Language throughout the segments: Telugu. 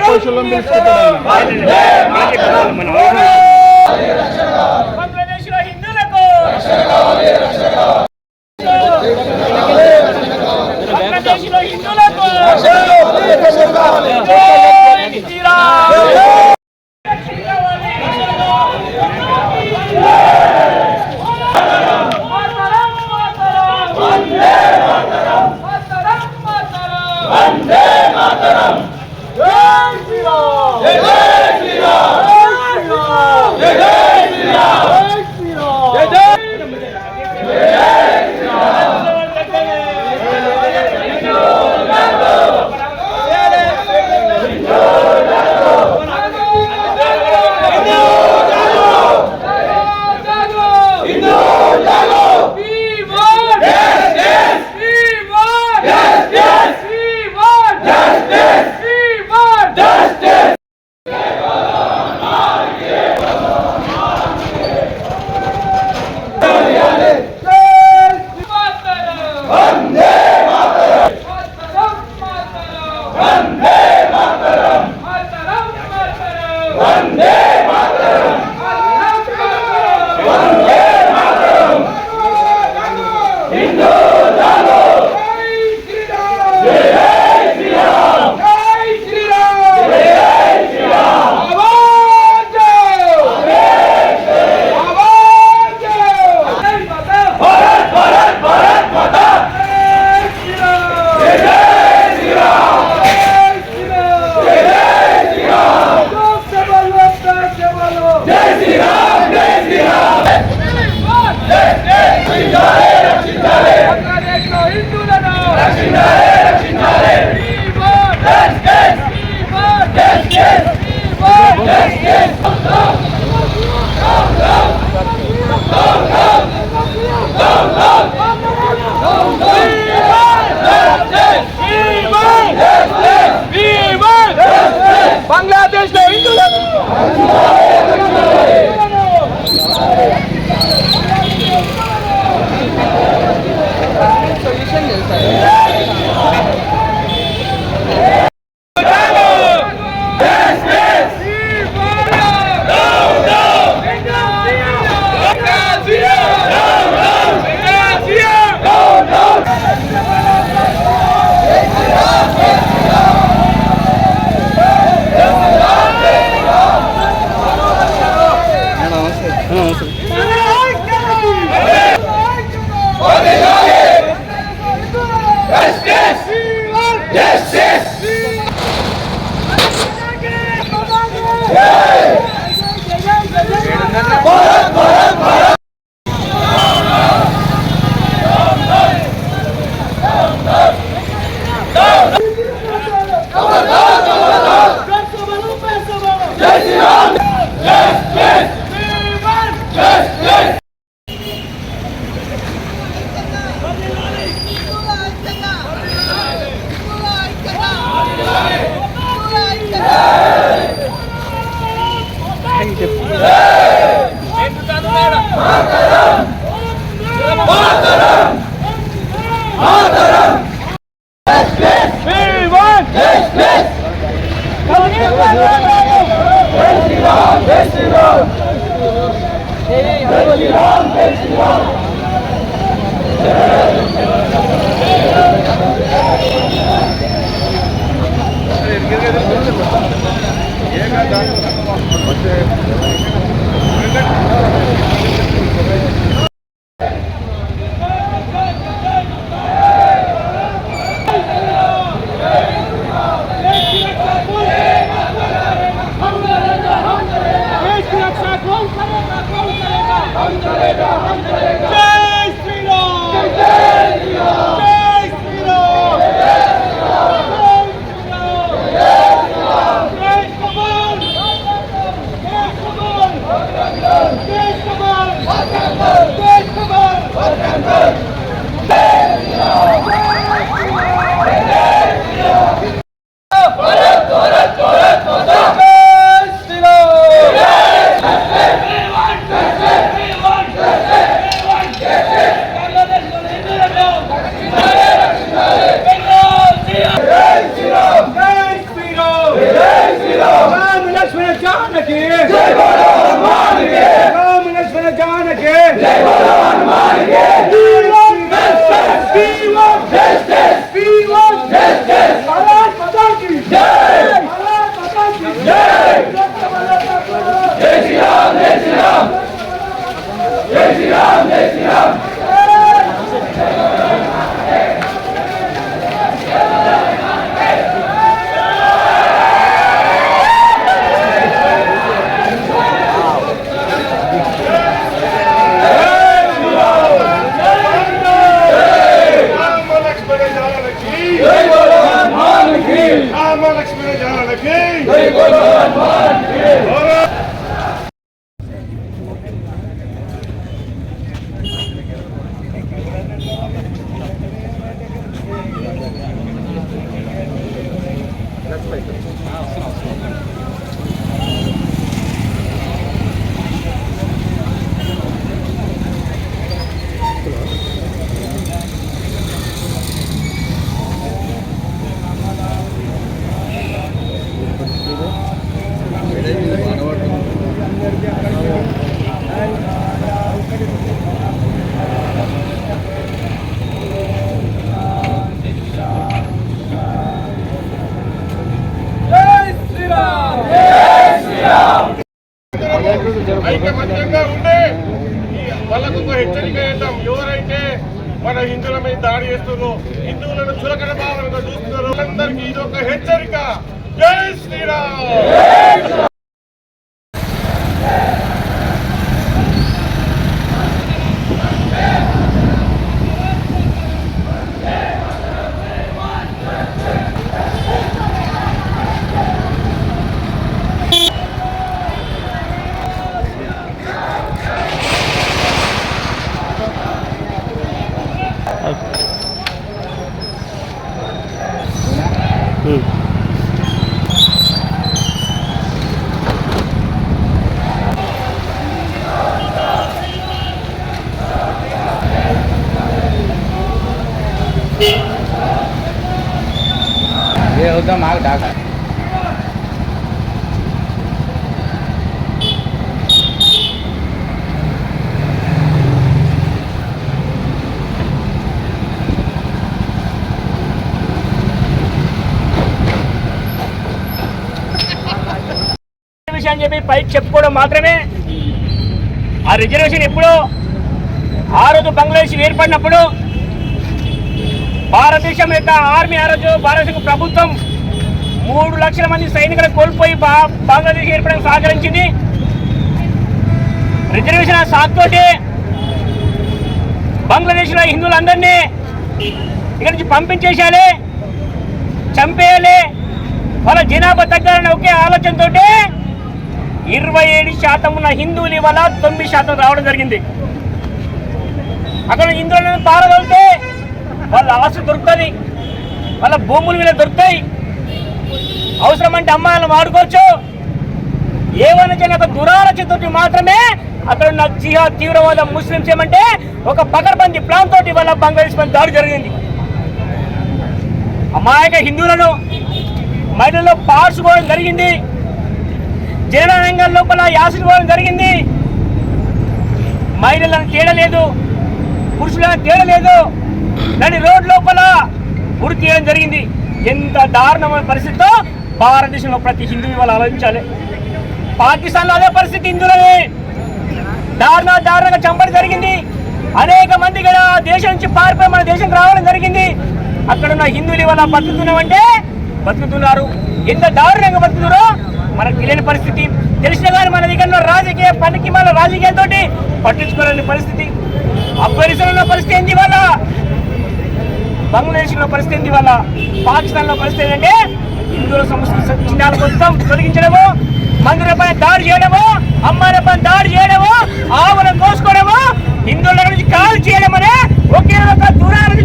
అపోజిషన్లో పిలుచుకుంటాడు బంగ్లాదేశ్ 백지방 백지방 백지방 백지방 얘가 나 어제 జై బోలో హనుమాన్కి జై శ్రీరామ్ జై శ్రీరామ్ ఐకమత్యంగా ఉండే వాళ్ళకు ఒక హెచ్చరిక చేద్దాం ఎవరైతే మన హిందువుల మీద దాడి చేస్తున్నారో హిందువులను చులకన భావనగా చూస్తున్నారో అందరికీ ఇది ఒక హెచ్చరిక. జై శ్రీరామ్! నిమిషం మాకు డాక్టర్ అని చెప్పి పైకి చెప్పుకోవడం మాత్రమే. ఆ రిజర్వేషన్ ఎప్పుడు ఆ రోజు బంగ్లాదేశ్ ఏర్పడినప్పుడు భారతదేశం యొక్క ఆర్మీ ఆ రోజు భారతదేశ ప్రభుత్వం మూడు లక్షల మంది సైనికులు కోల్పోయి బంగ్లాదేశ్ ఏర్పడానికి సహకరించింది. రిజర్వేషన్ సాక్తోటి సాగుతోటి బంగ్లాదేశ్లో హిందువులందరినీ ఇక్కడి నుంచి పంపించేసేయాలి చంపేయాలి. వాళ్ళ జనాభా తగ్గాలనే ఒకే ఆలోచనతోటే ఇరవై ఏడు శాతం ఉన్న హిందువులు ఇవాళ తొమ్మిది శాతం రావడం జరిగింది. అక్కడ హిందువులను పారదోలితే వాళ్ళ ఆశ దొరుకుతుంది. వాళ్ళ భూములు వీళ్ళ దొరుకుతాయి. అవసరం అంటే అమ్మాయిలను వాడుకోవచ్చు. ఏమైనా చేయని ఒక మాత్రమే అక్కడ ఉన్న జిహాద్ తీవ్రవాద ముస్లింస్ ఏమంటే ఒక పకడ్బందీ ప్లాన్ తోటి వాళ్ళ బంగ్లాదేశ్ పైన దాడి జరిగింది. అమాయక హిందువులను మహిళల్లో పార్చుకోవడం జరిగింది. జనరంగం లోపల యాసిపోవడం జరిగింది. మహిళలను తేడలేదు. పురుషులను తేడలేదు. దాని రోడ్ లోపల గురి తీయడం జరిగింది. ఎంత దారుణమైన పరిస్థితితో భారతదేశంలో ప్రతి హిందూ ఇవాళ ఆలోచించాలి. పాకిస్తాన్లో అదే పరిస్థితి హిందువులని దారుణ దారుణంగా చంపడం జరిగింది. అనేక మంది కూడా దేశం నుంచి పారిపోయి మన దేశం రావడం జరిగింది. అక్కడ ఉన్న హిందువులు ఇవాళ బతుకుతున్నామంటే బతుకుతున్నారు. ఎంత దారుణంగా బతుకుతున్నారో మనకు తెలియని పరిస్థితి. తెలిసిన కానీ మన దగ్గర ఉన్న రాజకీయ పనికి మన రాజకీయాలతో పట్టించుకోలేని పరిస్థితి. ఆఫ్ఘనిస్తాన్ ఉన్న పరిస్థితి ఏంది వాళ్ళ బంగ్లాదేశ్లో పరిస్థితి వల్ల ఇవాళ? పాకిస్తాన్లో పరిస్థితి అంటే హిందువుల సంస్కృతి చిహ్నాలు మొత్తం తొలగించడము మందిర దాడి చేయడము అమ్మాయిలపై దాడి చేయడము ఆవులను కోసుకోవడము హిందువుల నుంచి కాల్ చేయడం అనే ఒకే ఒక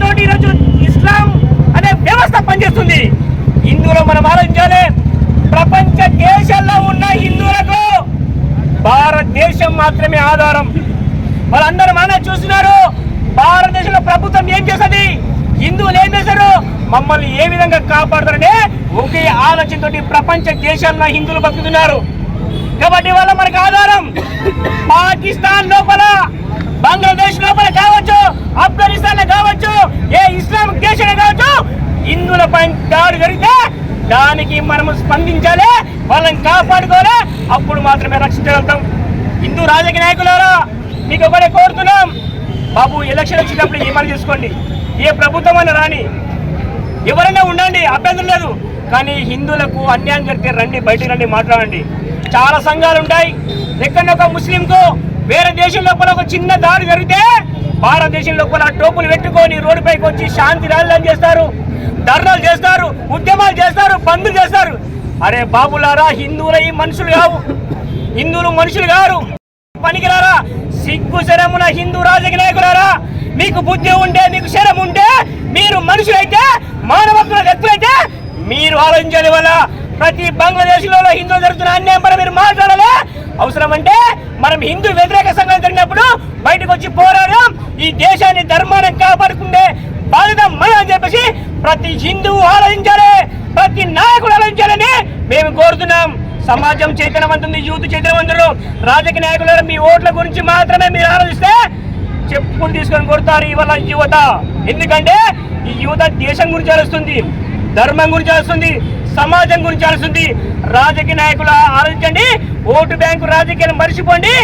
తోటి ఈరోజు ఇస్లాం అనే వ్యవస్థ పనిచేస్తుంది. హిందువులు మనం ఆలోచించాలి. ప్రపంచ దేశాల్లో ఉన్న హిందువులకు భారతదేశం మాత్రమే ఆధారం. వాళ్ళందరూ మన చూస్తున్నారు. భారతదేశంలో ప్రభుత్వం ఏం చేస్తుంది? హిందువులు ఏం చేశారు? మమ్మల్ని ఏ విధంగా కాపాడుతారంటే ఒకే ఆలోచనతోటి ప్రపంచ దేశాల్లో హిందువులు బతుకుతున్నారు. కాబట్టి వల్ల మనకు ఆధారం పాకిస్తాన్ లోపల బంగ్లాదేశ్ లోపల కావచ్చు ఆఫ్ఘనిస్తాన్లో కావచ్చు ఏ ఇస్లామిక్ దేశంలో కావచ్చు హిందువుల పైన దాడి జరిగితే దానికి మనము స్పందించాలి వాళ్ళని కాపాడుకోవాలి అప్పుడు మాత్రమే రక్షించగలుగుతాం. హిందూ రాజకీయ నాయకులారా మీకు ఒకటే కోరుతున్నాం. బాబు ఎలక్షన్ వచ్చినప్పుడు ఏమని చేసుకోండి ఏ ప్రభుత్వం అని రాని ఎవరైనా ఉండండి అభ్యంతరం లేదు. కానీ హిందువులకు అన్యాయం జరిగితే రండి బయటికి రండి మాట్లాడండి. చాలా సంఘాలు ఉంటాయి. ఎక్కడ ఒక ముస్లింకు వేరే దేశం లోపల ఒక చిన్న దాడి జరిగితే భారతదేశం లోపల టోపులు పెట్టుకొని రోడ్డుపైకి వచ్చి శాంతి ర్యాలీలు చేస్తారు. ధర్నాలు చేస్తారు ఉద్యమాలు చేస్తారు పందులు చేస్తారు. అరే బాబులారా హిందువుల ఈ మనుషులు కావు. హిందువులు మనుషులు కారు. పనికిరారా సిగ్గు శరమున హిందూ రాజకీయ నాయకులారా మీకు బుద్ధి ఉంటే మీకు శరం ఉంటే మీరు మనుషులైతే మానవత్వ వ్యక్తులైతే మీరు ఆలోచించడం వల్ల ప్రతి బంగ్లాదేశ్లో హిందువులు జరుగుతున్న అన్యాయం పైన మీరు మాట్లాడాలి. అవసరం అంటే మనం హిందూ వ్యతిరేక సంఘం జరిగినప్పుడు బయటకు వచ్చి పోరాడడం ఈ దేశాన్ని ధర్మాన్ని కాపాడుకుంటే బాధ్యత మన అని చెప్పేసి ప్రతి హిందువు ఆలోచించాలి. ప్రతి నాయకుడు ఆలోచించాలని మేము కోరుతున్నాం. సమాజం చైతన్యవంతుంది యూత్ చైతన్యవంతులు. రాజకీయ నాయకులు మీ ఓట్ల గురించి మాత్రమే మీరు ఆలోచిస్తే చెప్పులు తీసుకొని కొడతారు ఇవాళ యువత. ఎందుకంటే ఈ యువత దేశం గురించి ఆలోచిస్తుంది ధర్మం గురించి ఆలోచిస్తుంది సమాజం గురించి ఆలోచిస్తుంది. రాజకీయ నాయకులు ఆలోచించండి ఓటు బ్యాంకు రాజకీయాలు మర్చిపోండి.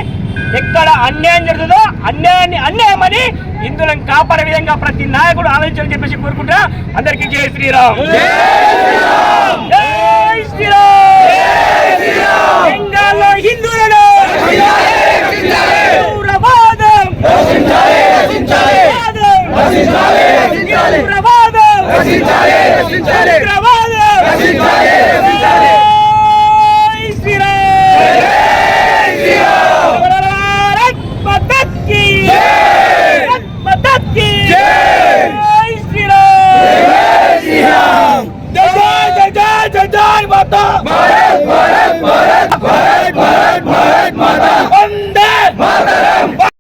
ఎక్కడ అన్యాయం జరుగుతుందో అన్యాయాన్ని అన్యాయం అని హిందువులను కాపాడే విధంగా ప్రతి నాయకుడు ఆలోచించాలని చెప్పేసి కోరుకుంటా అందరికీ జై శ్రీరామ్. జై శ్రీరామ్. హిందువులను. తీవ్రవాదం తీవ్రవాదం